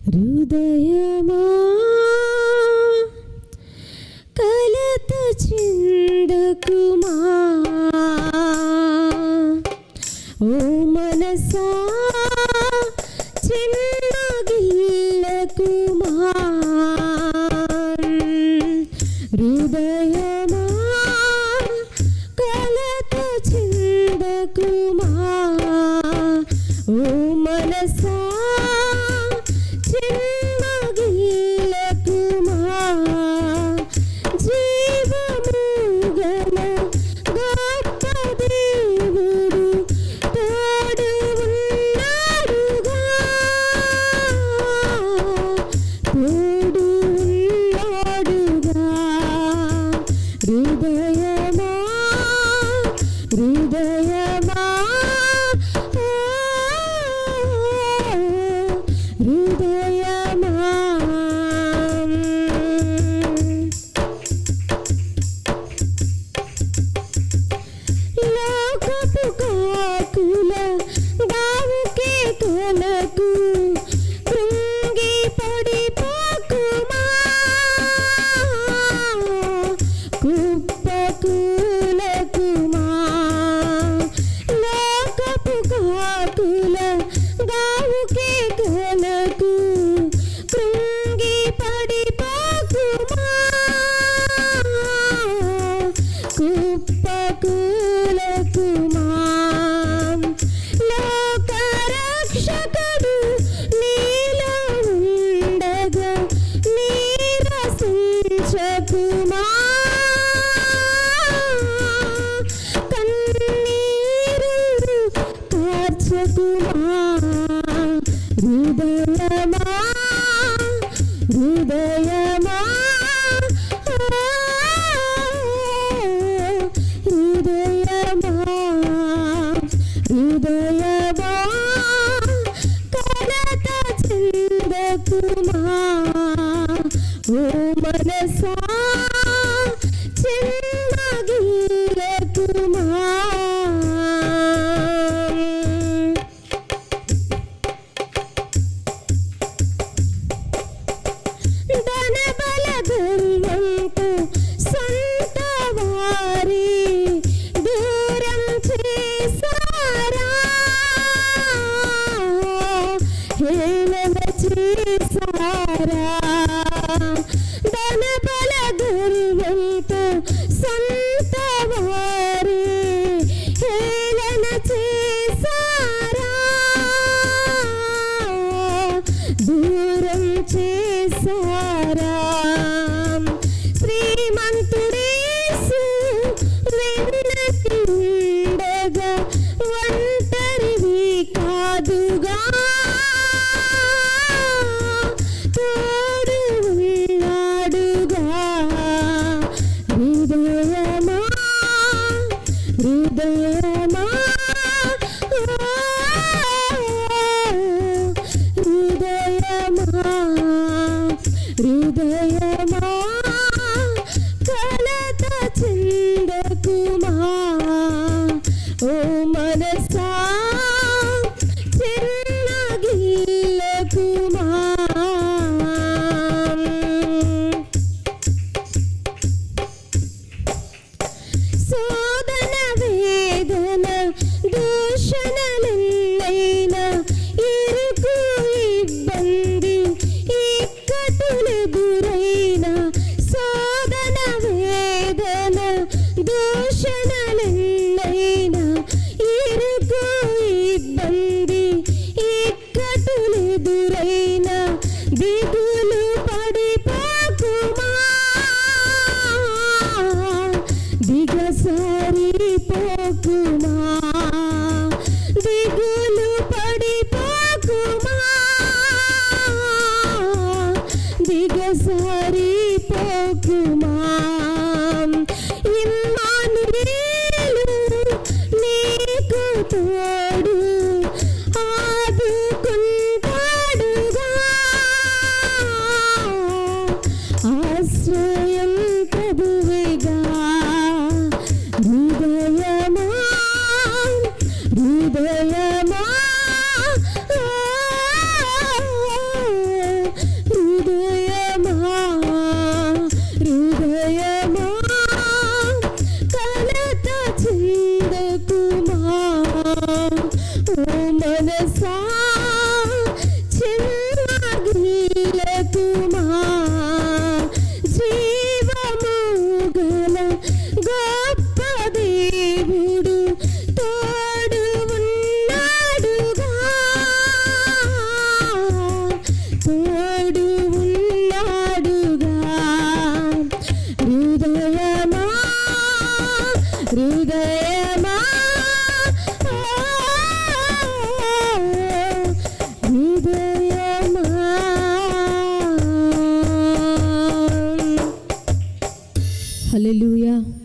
హృదయమా? కలత చిందకుమా? ఓ మనసా చిన్న హృదయమా నీరసించకుమా కన్నీరు కార్చకుమా హృదయమా హృదయమా హృదయమా హృదయమా కలత చిందకుమా ఓ మనసా హేళన చేసారా ధనబల గర్వంతో సొంత వారి హేళన చేసారా హృదయమా? హృదయమా కలత చిందకుమా? ఓ మనసా ఎదురైన సాధన వేదన దూషణలెన్నైన ఇరుకు ఇబ్బంది ఇక్కటులెదురైన దిగులు పడిపోకుమా? దిగసారి పోకు Hallelujah.